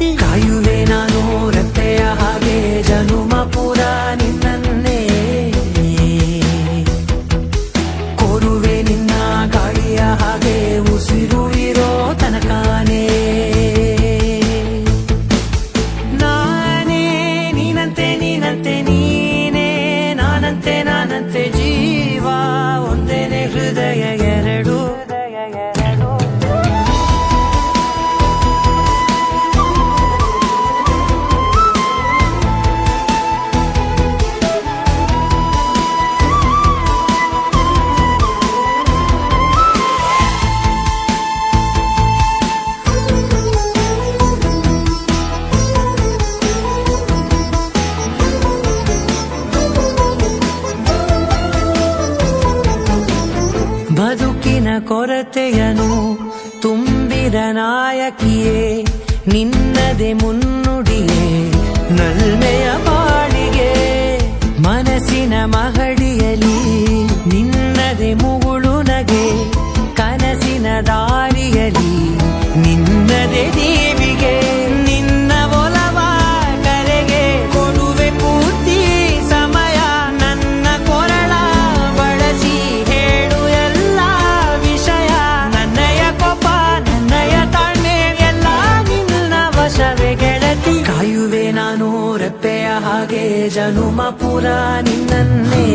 ಕಾಯುವೆ ನಾನು ರತ್ತೆಯ ಹಾಗೆ ಜನುಮ ಪುರ ನಿನ್ನನ್ನೇ. ಕೋರುವೆ ನಿನ್ನ ಗಾಳಿಯ ಹಾಗೆ ಉಸಿರು ಕೊರತೆಯನು ತುಂಬಿದ ನಾಯಕಿಯೇ ನಿನ್ನದೆ ಮುನ್ನುಡಿಯೇ ನಲ್ಮೆಯ ಜನುಮ ಪುರ ನಿನ್ನನ್ನೇ